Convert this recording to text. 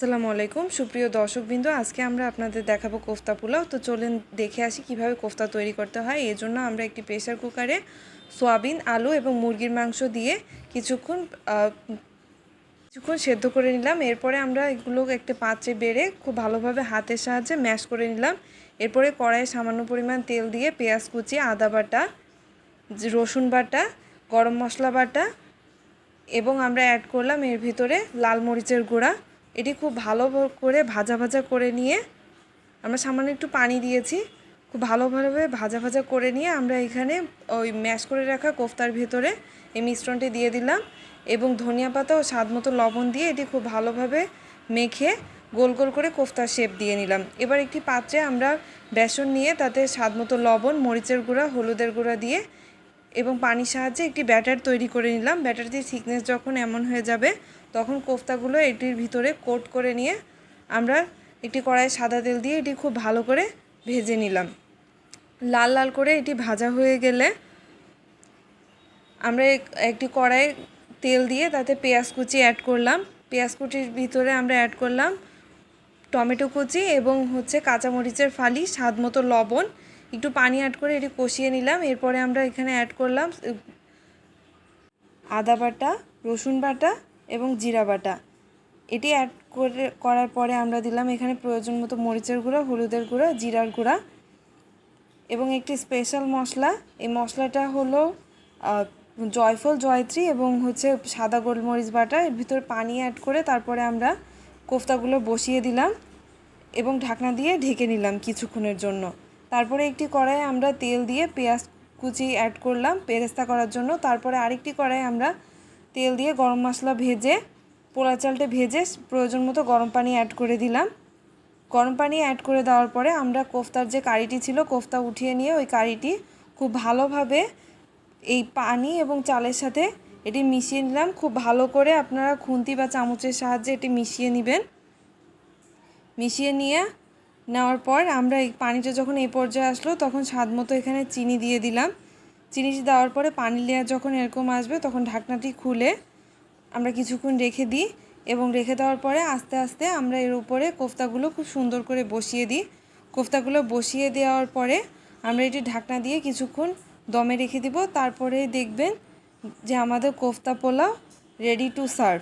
আসসালামু আলাইকুম। সুপ্রিয় দর্শকবৃন্দ, আজকে আমরা আপনাদের দেখাবো কোফতা পোলাও। তো চলেন দেখে আসি কীভাবে কোফতা তৈরি করতে হয়। এর জন্য আমরা একটি প্রেসার কুকারে সোয়াবিন, আলু এবং মুরগির মাংস দিয়ে কিছুক্ষণ কিছুক্ষণ সেদ্ধ করে নিলাম। এরপরে আমরা এগুলো একটা পাত্রে বেড়ে খুব ভালোভাবে হাতের সাহায্যে ম্যাশ করে নিলাম। এরপরে কড়াইয়ে সামান্য পরিমাণ তেল দিয়ে পেঁয়াজ কুচি, আদা বাটা, রসুন বাটা, গরম মশলা বাটা এবং আমরা অ্যাড করলাম এর ভিতরে লাল মরিচের গুঁড়া। এটি খুব ভালো করে ভাজা ভাজা করে নিয়ে আমরা সামান্য একটু পানি দিয়েছি। খুব ভালোভাবে ভাজা ভাজা করে নিয়ে আমরা এখানে ওই ম্যাশ করে রাখা কোফতার ভেতরে এই মিশ্রণটি দিয়ে দিলাম এবং ধনিয়া পাতা ও স্বাদ মতো লবণ দিয়ে এটি খুব ভালোভাবে মেখে গোল গোল করে কোফতার শেপ দিয়ে নিলাম। এবার একটি পাত্রে আমরা বেসন নিয়ে তাতে স্বাদ মতো লবণ, মরিচের গুঁড়া, হলুদের গুঁড়া দিয়ে এবং পানির সাহায্যে একটি ব্যাটার তৈরি করে নিলাম। ব্যাটারটির থিকনেস যখন এমন হয়ে যাবে, তখন কোফতাগুলো এটির ভিতরে কোট করে নিয়ে আমরা একটি কড়াইয়ে সাদা তেল দিয়ে এটি খুব ভালো করে ভেজে নিলাম। লাল লাল করে এটি ভাজা হয়ে গেলে আমরা এক- একটি কড়াই তেল দিয়ে তাতে পেঁয়াজ কুচি অ্যাড করলাম। পেঁয়াজ কুচির ভিতরে আমরা অ্যাড করলাম টমেটো কুচি এবং হচ্ছে কাঁচামরিচের ফালি স্বাদ মতো লবণ একটু পানি অ্যাড করে এটি কষিয়ে নিলাম। এরপরে আমরা এখানে অ্যাড করলাম আদা বাটা, রসুন বাটা এবং জিরা বাটা। এটি অ্যাড করে, করার পরে আমরা দিলাম এখানে প্রয়োজন মতো মরিচের গুঁড়া, হলুদের গুঁড়া, জিরার গুঁড়া এবং একটি স্পেশাল মশলা। এই মশলাটা হলো জয়ফল, জয়ত্রী এবং হচ্ছে সাদা গোলমরিচ বাটা। এর ভিতরে পানি অ্যাড করে তারপরে আমরা কোফতাগুলো বসিয়ে দিলাম এবং ঢাকনা দিয়ে ঢেকে নিলাম কিছুক্ষণের জন্য। তারপরে একটি কড়াইয়ে আমরা তেল দিয়ে পেঁয়াজ কুচি অ্যাড করলাম, পেরেস্তা করার জন্য। তারপরে আরেকটি কড়াইয়ে আমরা তেল দিয়ে গরম মশলা ভেজে পোলা চালটা ভেজে প্রয়োজন মতো গরম পানি অ্যাড করে দিলাম। গরম পানি অ্যাড করে দেওয়ার পরে আমরা কোফতার যে কারিটি ছিল, কোফতা উঠিয়ে নিয়ে ওই কারিটি খুব ভালোভাবে এই পানি এবং চালের সাথে এটি মিশিয়ে নিলাম। খুব ভালো করে আপনারা খুন্তি বা চামচের সাহায্যে এটি মিশিয়ে নেবেন। মিশিয়ে নিয়ে নেওয়ার পর আমরা এই পানিটা যখন এই পর্যায়ে আসলো, তখন স্বাদ মতো এখানে চিনি দিয়ে দিলাম। চিনি দেওয়ার পরে পানি লেয়ার যখন এরকম আসবে, তখন ঢাকনাটি খুলে আমরা কিছুক্ষণ রেখে দিই এবং রেখে দেওয়ার পরে আস্তে আস্তে আমরা এর উপরে কোফতাগুলো খুব সুন্দর করে বসিয়ে দিই। কোফতাগুলো বসিয়ে দেওয়ার পরে আমরা এটি ঢাকনা দিয়ে কিছুক্ষণ দমে রেখে দিব। তারপরে দেখবেন যে আমাদের kofta pulao ready to serve